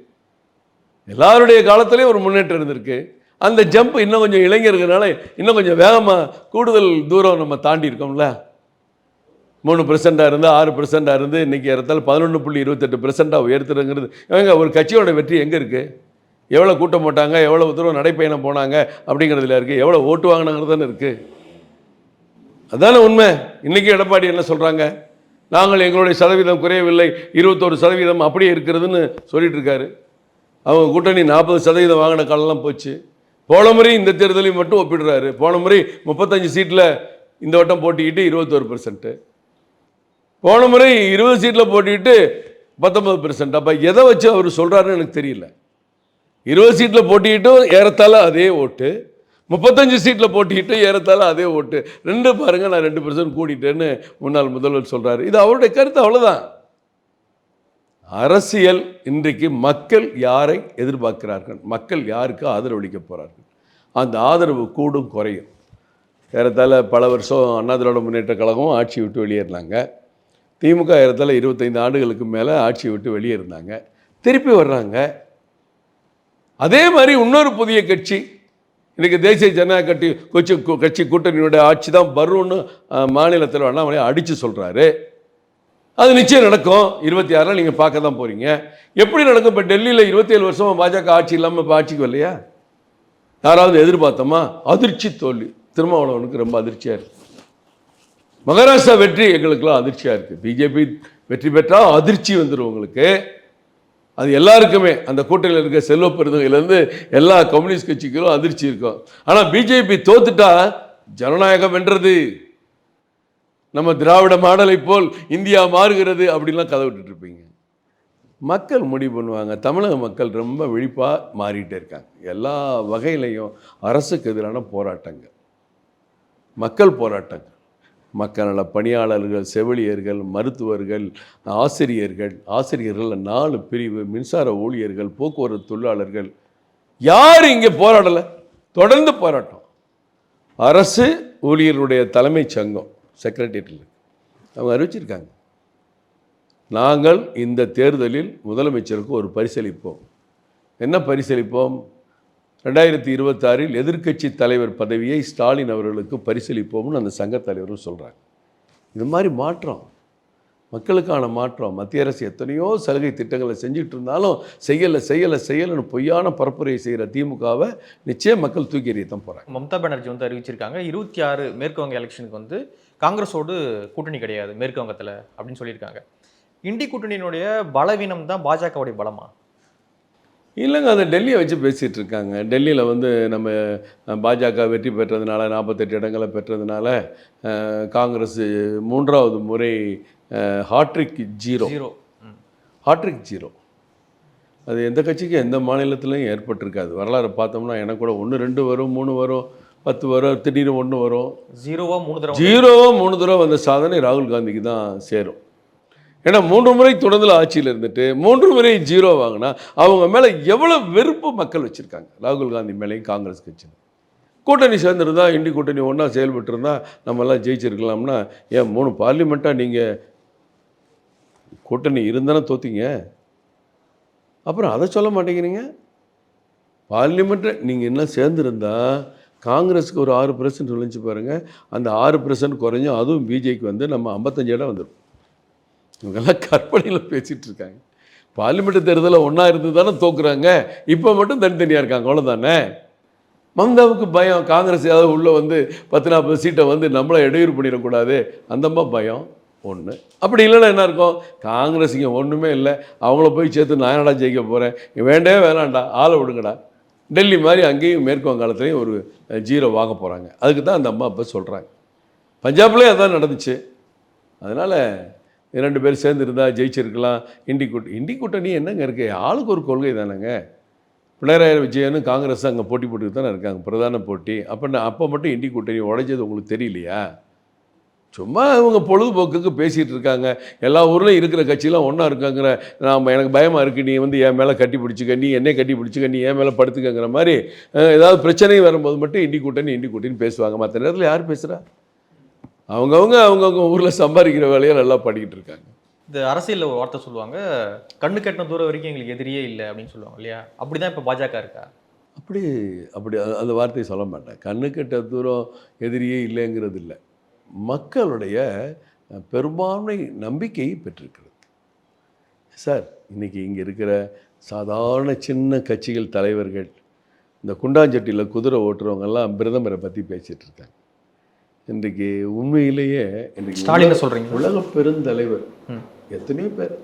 எல்லாருடைய காலத்துலேயும் ஒரு முன்னேற்றம் இருந்திருக்கு. அந்த ஜம்ப் இன்னும் கொஞ்சம் இளைஞர்களால இன்னும் கொஞ்சம் வேகமாக கூடுதல் தூரம் நம்ம தாண்டி இருக்கோம்ல. மூணு பெர்சென்ட்டாக இருந்து ஆறு பெர்சென்ட்டாக இருந்து இன்றைக்கி இடத்துல பதினொன்று புள்ளி இருபத்தெட்டு பெர்சென்ட்டாக உயர்த்துறங்கிறது ஏங்க ஒரு கட்சியோட வெற்றி எங்கே இருக்குது எவ்வளோ கூட்டம் போட்டாங்க எவ்வளோ தூரம் நடைப்பயணம் போனாங்க அப்படிங்கிறதுல இருக்குது எவ்வளோ ஓட்டு வாங்கினாங்கிறது தானே இருக்குது அதானே உண்மை. இன்றைக்கி எடப்பாடி என்ன சொல்கிறாங்க நாங்கள் எங்களுடைய சதவீதம் குறையவில்லை இருபத்தோரு சதவீதம் அப்படியே இருக்கிறதுன்னு சொல்லிட்டு இருக்காரு அவங்க கூட்டணி நாற்பது சதவீதம் வாங்கின காலம்லாம் போச்சு. போன முறை இந்த தேர்தலையும் மட்டும் ஒப்பிடுறாரு. போன முறை முப்பத்தஞ்சு சீட்டில் இந்த வட்டம் போட்டிக்கிட்டு இருபத்தோரு பர்சன்ட்டு போன முறை இருபது சீட்டில் போட்டிக்கிட்டு பத்தொன்பது பெர்சன்ட் அப்போ எதை வச்சு அவர் சொல்கிறாருன்னு எனக்கு தெரியல. இருபது சீட்டில் போட்டிக்கிட்டும் ஏறத்தாழ அதே ஓட்டு. முப்பத்தஞ்சு சீட்டில் போட்டிக்கிட்டு ஏறத்தாழ அதே ஓட்டு. ரெண்டு பாருங்க நான் ரெண்டு பெர்சன்ட் கூட்டிட்டேன்னு முன்னாள் முதல்வர் சொல்கிறாரு இது அவருடைய கருத்து அவ்வளோதான் அரசியல் இன்றைக்கு மக்கள் யாரை எதிர்பார்க்கிறார்கள்? மக்கள் யாருக்கு ஆதரவளிக்க போகிறார்கள் அந்த ஆதரவு கூடும் குறையும். ஏறத்தாழ பல வருஷம் அண்ணா திராவிட முன்னேற்ற கழகம் ஆட்சி விட்டு வெளியேறினாங்க. திமுக இடத்துல இருபத்தைந்து ஆண்டுகளுக்கு மேலே ஆட்சி விட்டு வெளியே இருந்தாங்க. திருப்பி வர்றாங்க. அதே மாதிரி இன்னொரு புதிய கட்சி. இன்றைக்கி தேசிய ஜனநாயக கட்சி கொச்சி கட்சி கூட்டணியுடைய ஆட்சி தான் வரும்னு மாநிலத்தில் அண்ணாமலை அடித்து சொல்கிறாரு அது நிச்சயம் நடக்கும். இருபத்தி ஆறில் நீங்கள் பார்க்க தான் போகிறீங்க எப்படி நடக்கும்? இப்போ டெல்லியில் இருபத்தேழு வருஷமா பாஜக ஆட்சி இல்லாமல் இப்போ ஆட்சிக்கு வரலையா? யாராவது எதிர்பார்த்தோமா? அதிர்ச்சி தோல்வி. திருமாவளவனுக்கு ரொம்ப அதிர்ச்சியாக இருக்குது மகாராஷ்டிரா வெற்றி எங்களுக்கெல்லாம் அதிர்ச்சியாக இருக்குது பிஜேபி வெற்றி பெற்றால் அதிர்ச்சி வந்துடும் உங்களுக்கு. அது எல்லாருக்குமே அந்த கூட்டணியில் இருக்க செல்வ எல்லா கம்யூனிஸ்ட் கட்சிகளும் அதிர்ச்சி இருக்கும். ஆனால் பிஜேபி தோத்துட்டா ஜனநாயகம் வென்றது. நம்ம திராவிட மாடலை போல் இந்தியா மாறுகிறது அப்படின்லாம் கதை விட்டுட்டு இருப்பீங்க. மக்கள் முடிவு பண்ணுவாங்க. தமிழக மக்கள் ரொம்ப விழிப்பாக மாறிட்டே இருக்காங்க. எல்லா வகையிலையும் அரசுக்கு எதிரான போராட்டங்கள். மக்கள் போராட்டங்கள். மக்கள் பணியாளர்கள் செவிலியர்கள் மருத்துவர்கள் ஆசிரியர்கள் ஆசிரியர்கள் நாலு பிரிவு மின்சார ஊழியர்கள் போக்குவரத்து தொழிலாளர்கள். யார் இங்கே போராடலை? தொடர்ந்து போராட்டம். அரசு ஊழியர்களுடைய தலைமைச் சங்கம் செக்ரட்டேரியட்டில் அவங்க அறிவிச்சிருக்காங்க. நாங்கள் இந்த தேர்தலில் முதலமைச்சருக்கு ஒரு பரிசளிப்போம். என்ன பரிசளிப்போம்? ரெண்டாயிரத்தி இருபத்தாறில் எதிர்க்கட்சி தலைவர் பதவியை ஸ்டாலின் அவர்களுக்கு பரிசீலிப்போம்னு அந்த சங்க தலைவரும் சொல்கிறாங்க இது மாதிரி மாற்றம் மக்களுக்கான மாற்றம் மத்திய அரசு எத்தனையோ சலுகை திட்டங்களை செஞ்சுட்டு இருந்தாலும் செய்யலை செய்யலை செய்யலைன்னு பொய்யான பரப்புரையை செய்கிற திமுகவை நிச்சயம் மக்கள் தூக்கி எறியத்தான் போகிறாங்க மம்தா பானர்ஜி வந்து அறிவிச்சிருக்காங்க இருபத்தி ஆறு மேற்கு வங்க எலெக்ஷனுக்கு வந்து காங்கிரஸோடு கூட்டணி கிடையாது மேற்கு வங்கத்தில் அப்படின்னு சொல்லியிருக்காங்க. இண்டி கூட்டணியினுடைய பலவீனம் தான் பாஜகவுடைய பலமா? இல்லைங்க அதை டெல்லியை வச்சு பேசிகிட்டு இருக்காங்க டெல்லியில் வந்து நம்ம பாஜக வெற்றி பெற்றதுனால நாற்பத்தெட்டு இடங்களை பெற்றதுனால காங்கிரஸ் மூன்றாவது முறை hattrick zero. Zero. Hattrick zero. அது எந்த கட்சிக்கும் எந்த மாநிலத்திலையும் ஏற்பட்டிருக்காது. வரலாறு பார்த்தோம்னா எனக்கு கூட ஒன்று ரெண்டு வரும் மூணு வரும் பத்து வரும் திடீர்னு ஒன்று வரும். ஜீரோவா மூணு தடவை ஜீரோவோ மூணு தடவை வந்த சாதனை ராகுல் காந்திக்கு தான் சேரும். ஏன்னா மூன்று முறை தொடர்ந்து ஆட்சியில் இருந்துட்டு மூன்று முறை ஜீரோ வாங்கினா அவங்க மேலே எவ்வளோ வெறுப்பு மக்கள் வச்சுருக்காங்க? ராகுல் காந்தி மேலேயும் காங்கிரஸ் கட்சி கூட்டணி சேர்ந்துருந்தா இண்டி கூட்டணி ஒன்றா செயல்பட்டுருந்தா நம்மெல்லாம் ஜெயிச்சிருக்கலாம்னா ஏன் மூணு பார்லிமெண்ட்டாக நீங்கள் கூட்டணி இருந்தானே தோத்திங்க? அப்புறம் அதை சொல்ல மாட்டேங்கிறீங்க? பார்லிமெண்ட்டை நீங்கள் என்ன சேர்ந்துருந்தா காங்கிரஸுக்கு ஒரு ஆறு பர்சன்ட் விளைஞ்சு பாருங்கள் அந்த ஆறு பர்சன்ட் குறைஞ்சும் அதுவும் பிஜேக்கு வந்து நம்ம ஐம்பத்தஞ்சு இடம் வந்துடும் இவங்கெல்லாம் கற்பனையில் பேசிகிட்டு இருக்காங்க பார்லிமெண்ட் தேர்தலில் ஒன்றா இருந்து தானே தோக்குறாங்க. இப்போ மட்டும் தனித்தனியாக இருக்காங்க. அவ்வளோதானே மம்தாவுக்கு பயம். காங்கிரஸ் ஏதாவது உள்ளே வந்து பத்து நாற்பது சீட்டை வந்து நம்மளை இடையூறு பண்ணிடக்கூடாது. அந்தம்மா பயம். ஒன்று அப்படி இல்லைன்னா என்ன இருக்கும்? காங்கிரஸ் இங்கே ஒன்றுமே இல்லை. அவங்கள போய் சேர்த்து நான் என்னடா ஜெயிக்க போகிறேன் வேண்டவே வேணாண்டா ஆளை விடுங்கடா. டெல்லி மாதிரி அங்கேயும் மேற்கு வங்காளத்துலேயும் ஒரு ஜீரோ வாங்க போகிறாங்க அதுக்கு தான் அந்த அம்மா அப்போ சொல்கிறாங்க பஞ்சாப்லேயும் அதான் நடந்துச்சு. அதனால் இரண்டு பேர் சேர்ந்து இருந்தால் ஜெயிச்சிருக்கலாம். இண்டி கூட்டணி இண்டி கூட்டணி என்னங்க இருக்குது ஆளுக்கு ஒரு கொள்கை தானேங்க. பினராயி விஜயனும் காங்கிரஸ் அங்கே போட்டி போட்டுக்கிட்டு தானே இருக்காங்க பிரதான போட்டி. அப்போ நான் அப்போ மட்டும் இண்டி கூட்டணி உடைஞ்சது உங்களுக்கு தெரியலையா? சும்மா இவங்க பொழுதுபோக்குக்கு பேசிகிட்டு இருக்காங்க. எல்லா ஊர்லேயும் இருக்கிற கட்சியெலாம் ஒன்றா இருக்காங்கிற நான் எனக்கு பயமாக இருக்குது நீ வந்து என் மேலே கட்டி பிடிச்சிக்க நீ என்னை கட்டி பிடிச்சிக்க நீ என் மேலே படுத்துக்கங்கிற மாதிரி ஏதாவது பிரச்சனை வரும்போது மட்டும் இண்டி கூட்டணி இண்டி கூட்டணின்னு பேசுவாங்க. மற்ற நேரத்தில் யார் பேசுகிறா அவங்கவுங்க அவங்கவுங்க ஊரில் சம்பாதிக்கிற வேலையை நல்லா பண்ணிக்கிட்டு இருக்காங்க. இந்த அரசியலில் ஒரு வார்த்தை சொல்லுவாங்க கண்ணு கட்டின தூரம் வரைக்கும் எங்களுக்கு எதிரியே இல்லை அப்படின்னு சொல்லுவாங்க இல்லையா? அப்படிதான் இப்போ பாஜக இருக்கா? அப்படி அப்படி அந்த வார்த்தையை சொல்ல மாட்டேன். கண்ணு கெட்ட தூரம் எதிரியே இல்லைங்கிறது இல்லை. மக்களுடைய பெரும்பான்மை நம்பிக்கையை பெற்றிருக்கிறது. சார் இன்னைக்கு இங்கே இருக்கிற சாதாரண சின்ன கட்சிகள் தலைவர்கள் இந்த குண்டாஞ்சட்டியில் குதிரை ஓட்டுறவங்கெல்லாம் பிரதமரை பற்றி பேசிகிட்டு இருக்காங்க. இன்றைக்கு உண்மையிலேயே இன்றைக்கு ஸ்டாலினை சொல்றீங்க. உலக பெருந்தலைவர். எத்தனையோ பேர்.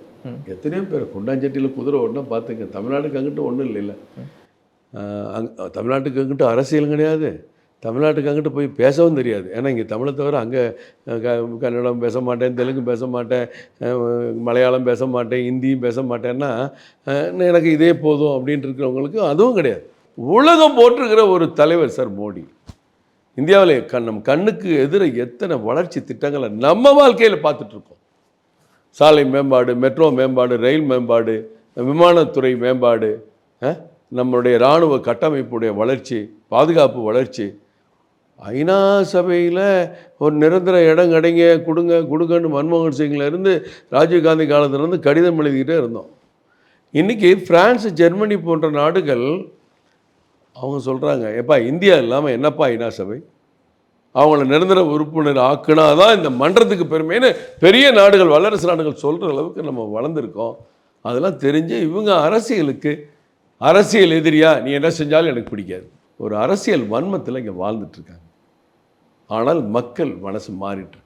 எத்தனையோ பேர். குண்டாஞ்சட்டியில் குதிரை ஓட்டினா பார்த்துங்க. தமிழ்நாட்டுக்கு அங்கிட்டு ஒன்றும் இல்லைல்ல. அங் தமிழ்நாட்டுக்கு அங்கிட்டு அரசியல் கிடையாது. தமிழ்நாட்டுக்கு அங்கிட்டு போய் பேசவும் தெரியாது. ஏன்னா இங்கே தமிழை தவிர அங்கே கன்னடம் பேச மாட்டேன் தெலுங்கு பேச மாட்டேன் மலையாளம் பேச மாட்டேன் ஹிந்தியும் பேச மாட்டேன்னா எனக்கு இதே போதும் அப்படின்ட்டு இருக்கிறவங்களுக்கு அதுவும் கிடையாது. உலகம் போட்டிருக்கிற ஒரு தலைவர் சார் மோடி. இந்தியாவில் கண் நம் கண்ணுக்கு எதிர எத்தனை வளர்ச்சி திட்டங்களை நம்ம வாழ்க்கையில் பார்த்துட்ருக்கோம் சாலை மேம்பாடு மெட்ரோ மேம்பாடு ரயில் மேம்பாடு விமானத்துறை மேம்பாடு நம்மளுடைய இராணுவ கட்டமைப்புடைய வளர்ச்சி பாதுகாப்பு வளர்ச்சி. ஐநா சபையில் ஒரு நிரந்தர இடம் கிடைங்க கொடுங்க கொடுங்கன்னு மன்மோகன் சிங்லேருந்து ராஜீவ்காந்தி காலத்துலேருந்து கடிதம் எழுதிக்கிட்டே இருந்தோம். இன்றைக்கி ஃப்ரான்ஸ் ஜெர்மனி போன்ற நாடுகள் அவங்க சொல்கிறாங்க எப்பா இந்தியா இல்லாமல் என்னப்பா ஐநா சபை? அவங்கள நிரந்தர உறுப்பினர் ஆக்குனா தான் இந்த மன்றத்துக்கு பெருமைன்னு பெரிய நாடுகள் வல்லரசு நாடுகள் சொல்கிற அளவுக்கு நம்ம வளர்ந்துருக்கோம். அதெல்லாம் தெரிஞ்சு இவங்க அரசியலுக்கு அரசியல் எதிரியா நீ என்ன செஞ்சாலும் எனக்கு பிடிக்காது. ஒரு அரசியல் வன்மத்தில் இங்கே வாழ்ந்துட்டுருக்காங்க ஆனால் மக்கள் மனசு மாறிட்டு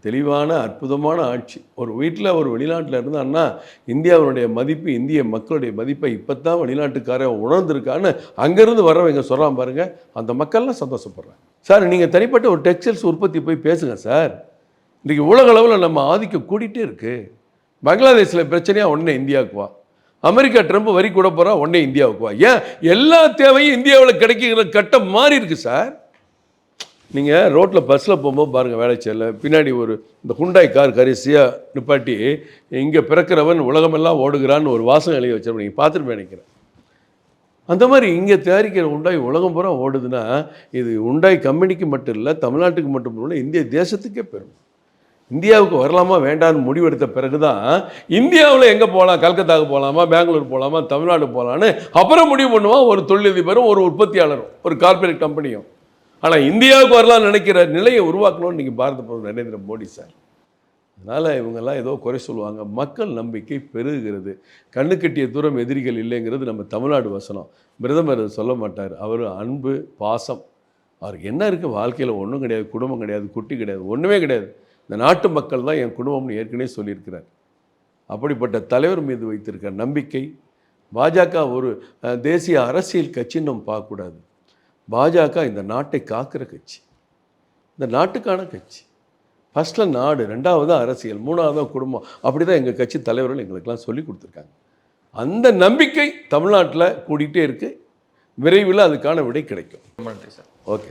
தெளிவான அற்புதமான ஆட்சி. ஒரு வீட்டில் ஒரு வெளிநாட்டில் இருந்தான்னா இந்தியாவினுடைய மதிப்பு இந்திய மக்களுடைய மதிப்பை இப்போ தான் வெளிநாட்டுக்காரன் உணர்ந்திருக்கான்னு அங்கேருந்து வர்றவங்க சொல்கிறான் பாருங்கள் அந்த மக்கள்லாம் சந்தோஷப்படுறாங்க. சார் நீங்கள் தனிப்பட்ட ஒரு டெக்ஸ்டைல்ஸ் உற்பத்தி போய் பேசுங்க சார். இன்றைக்கி உலக அளவில் நம்ம ஆதிக்கம் கூட்டிகிட்டே இருக்குது பங்களாதேஷில் பிரச்சனையாக உடனே இந்தியாவுக்கு வா. அமெரிக்கா ட்ரம்ப் வரி கூட போகிறா உடனே இந்தியாவுக்கு வா. ஏன்? எல்லா தேவையும் இந்தியாவில் கிடைக்கிற கட்டம் மாறி இருக்குது சார். நீங்கள் ரோட்டில் பஸ்ஸில் போகும்போது பாருங்கள் வேலைச்சேரில் பின்னாடி ஒரு இந்த குண்டாய் கார் கரிசியாக நிப்பாட்டி இங்கே பிறக்கிறவன் உலகமெல்லாம் ஓடுகிறான்னு ஒரு வாசகம் எழுதி வச்சிருப்பேன் நீங்கள் பார்த்துட்டு நினைக்கிறேன். அந்த மாதிரி இங்கே தயாரிக்கிற உண்டாய் உலகம் பூரா ஓடுதுன்னா இது உண்டாய் கம்பெனிக்கு மட்டும் இல்லை தமிழ்நாட்டுக்கு மட்டும் இல்லை இந்திய தேசத்துக்கே பெரும். இந்தியாவுக்கு வரலாமா வேண்டாம்னு முடிவெடுத்த பிறகு தான் இந்தியாவில் எங்கே போகலாம் கல்கத்தாவுக்கு போகலாமா பெங்களூர் போகலாமா தமிழ்நாடு போகலான்னு அப்புறம் முடிவு பண்ணுவான் ஒரு தொழிலதிபரும் ஒரு உற்பத்தியாளரும் ஒரு கார்ப்பரேட் கம்பெனியும் ஆனால் இந்தியாவுக்கு வரலாம்னு நினைக்கிற நிலையை உருவாக்கணும்னு நீங்கள் பாரத பிரதமர் நரேந்திர மோடி சார். அதனால் இவங்கெல்லாம் ஏதோ குறை சொல்லுவாங்க. மக்கள் நம்பிக்கை பெருகுகிறது. கண்ணு கட்டிய தூரம் எதிரிகள் இல்லைங்கிறது நம்ம தமிழ்நாடு வசனம். பிரதமர் சொல்ல மாட்டார். அவர் அன்பு பாசம். அவருக்கு என்ன இருக்குது வாழ்க்கையில் ஒன்றும் கிடையாது. குடும்பம் கிடையாது. குட்டி கிடையாது. ஒன்றுமே கிடையாது. இந்த நாட்டு மக்கள் தான் என் குடும்பம்னு ஏற்கனவே சொல்லியிருக்கிறார். அப்படிப்பட்ட தலைவர் மீது வைத்திருக்க நம்பிக்கை பாஜக ஒரு தேசிய அரசியல் கட்சின்னு நம்ம பார்க்கக்கூடாது. பாஜக இந்த நாட்டை காக்கிற கட்சி. இந்த நாட்டுக்கான கட்சி. ஃபஸ்ட்டில் நாடு ரெண்டாவது அரசியல் மூணாவது குடும்பம். அப்படி தான் எங்கள் கட்சி தலைவர்கள் எங்களுக்கெல்லாம் சொல்லி கொடுத்துருக்காங்க. அந்த நம்பிக்கை தமிழ்நாட்டில் கூடிட்டே இருக்குது விரைவில் அதுக்கான விடை கிடைக்கும். நன்றி சார். ஓகே.